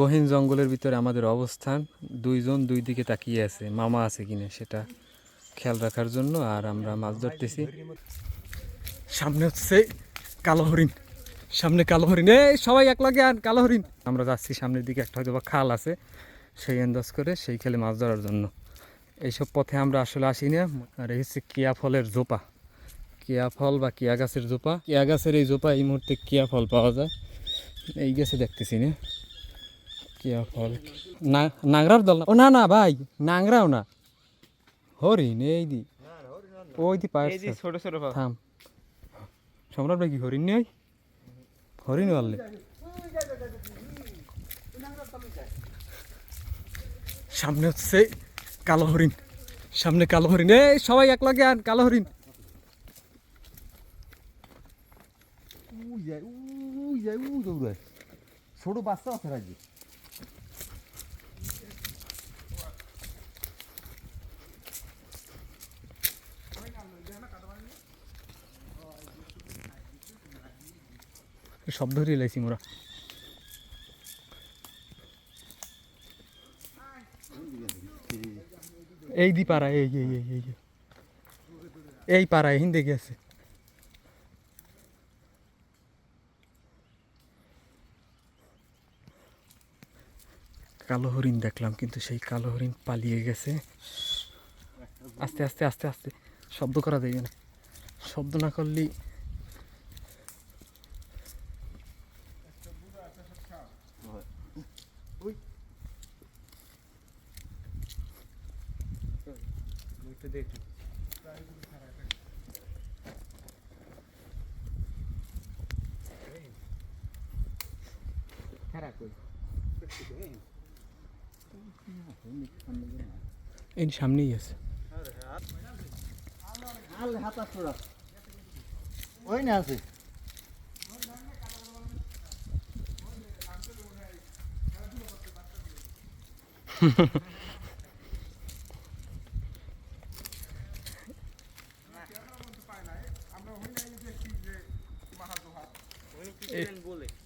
গহীন জঙ্গলের ভিতরে আমাদের অবস্থান, দুইজন দুই দিকে তাকিয়ে আছে, মামা আছে কিনা সেটা খেয়াল রাখার জন্য আর আমরা মাছ ধরতেছি। সামনে হচ্ছে কালো হরিণ, সামনে কালো হরিণ। এই, সবাই এক লগে আর কালো হরিণ। আমরা যাচ্ছি সামনের দিকে, একটা হয়তো বা খাল আছে, সেই আন্দাজ করে সেই খেলে মাছ ধরার জন্য। এইসব পথে আমরা আসলে আসি না। আর এই হচ্ছে কিয়া ফলের জোপা। কিয়া ফল বা কিয়া গাছের জোপা। কিয়া গাছের এই জোপা এই মুহূর্তে কিয়া ফল পাওয়া যায়। এই গেছে দেখতেছি না। ফল? নাংরার দল না। ও না না ভাই নাংরাও না। হরিণ এই দি। ওই দি পায়ে ছোট ছোট থাম। সম্রাট ভাই কি হরিণ নেই? হরিণ পারলে সামনে হচ্ছে কালো হরিণ। সামনে কালো হরিণ। এই সবাই এক লগে আন কালো হরিণ। ছোট বাচ্চা আছে রাজি শব্দ ধরিয়ে লাইছি মোরা। এই দি পাড়া এই এই এই এই এই। পাড়ায় হিন্দে কালো হরিণ দেখলাম, কিন্তু সেই কালো হরিণ পালিয়ে গেছে। আস্তে আস্তে আস্তে আস্তে। শব্দ করা যাবে না শব্দ না করলেই এই সামনেই আছে। ওই না আছে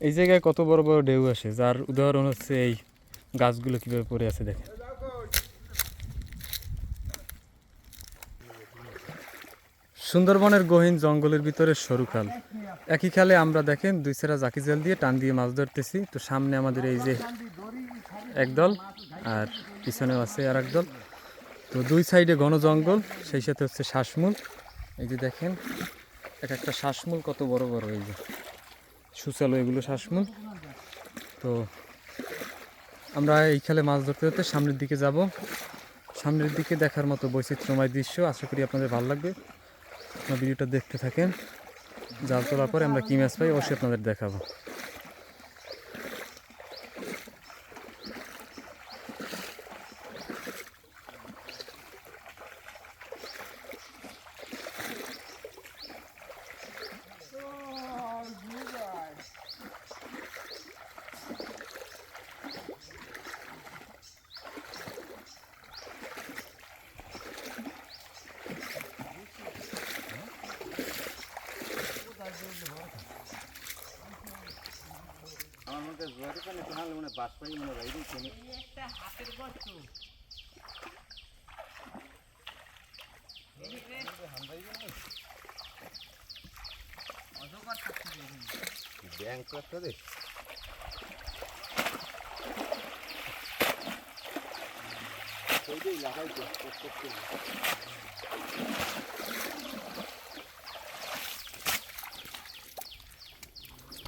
এই জায়গায় কত বড় বড় ঢেউ আসে, যার উদাহরণ হচ্ছে এই গাছগুলো কীভাবে পড়ে আছে দেখেন। সুন্দরবনের গহীন জঙ্গলের ভিতরে সরু খাল। একই খালে আমরা দেখেন দুই সেরা জাকি জাল দিয়ে টান দিয়ে মাছ ধরতেছি। তো সামনে আমাদের এই যে একদল আর পিছনেও আছে আর একদল তো দুই সাইডে ঘন জঙ্গল, সেই সাথে হচ্ছে শ্বাসমূল। এই যে দেখেন, এক একটা শ্বাসমূল কত বড় বড় এই যে। সুচালো এগুলো শ্বাসমূল তো আমরা এই খেলে মাছ ধরতে ধরতে সামনের দিকে যাব। সামনের দিকে দেখার মতো বৈচিত্র্যময় দৃশ্য আশা করি আপনাদের ভালো লাগবে। আপনার ভিডিওটা দেখতে থাকেন। জাল তোলার পরে আমরা কী ম্যাচ পাই অবশ্যই আপনাদের দেখাবো। আমার মধ্যে জোয়ারি পানি তো হালে মনে বাস পাই মনে দিচ্ছে ব্যাংক একটা দে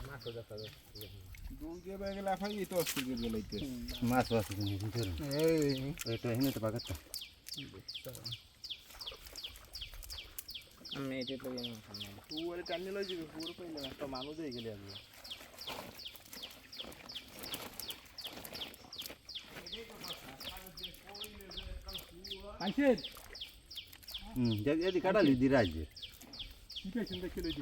মাছ আছে এটা তো বাগাতটা আমি এটা তো পুরো টানি লই যাবে পুরো কইলে একটা মানুষ হয়ে গেলে আমি। আইসেন হুম এদি কাটালি দি রাজে কি পেয়েছেন দেখে লই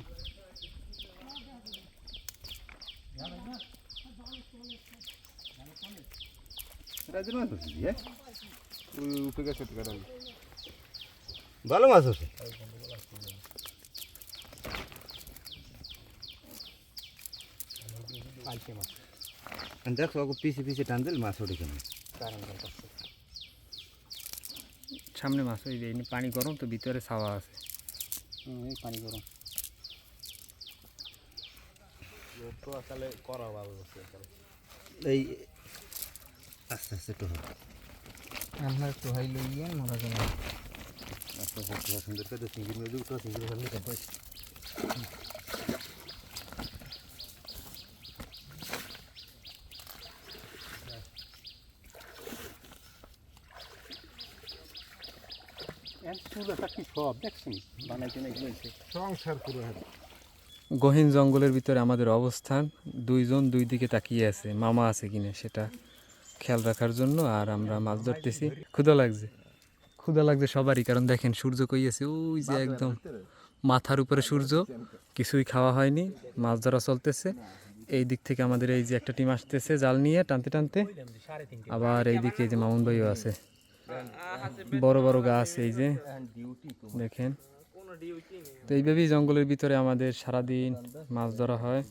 রাজের মাছ আছে হ্যাঁ? উঠে গেছে কাটালি ভালো মাছ মাছ দেখো ওকে পিছে পিছে টান দিল মাছ ওঠে কেন সামনে মাছ ওই পানি গরম তো ভিতরে ছাওয়া আছে। পানি গরম। তো আসলে করা ভালো এই আস্তে আস্তে তো আমরা একটু হাই লইয়ে মরা যাবে আস্তে আস্তে সুন্দর করে সিঙ্গি মেয়ে তো সিঙ্গি সামনে তো কি সব দেখছেন বানাইতে নাকি বলছে সংসার পুরো গহীন জঙ্গলের ভিতরে আমাদের অবস্থান। দুইজন দুই দিকে তাকিয়ে আছে, মামা আছে কিনা সেটা খেয়াল রাখার জন্য, আর আমরা মাছ ধরতেছি। ক্ষুধা লাগছে। ক্ষুধা লাগছে সবারই, কারণ দেখেন সূর্য কই আছে? ওই যে একদম মাথার উপরে সূর্য, কিছুই খাওয়া হয়নি, মাছ ধরা চলতেছে। এই দিক থেকে আমাদের এই যে একটা টিম আসতেছে জাল নিয়ে, টানতে টানতে। আবার এই দিকে এই যে মামুন ভাইও আছে। বড় বড় গাছ এই যে, দেখেন। তো এইভাবেই জঙ্গলের ভিতরে আমাদের সারাদিন মাছ ধরা হয়।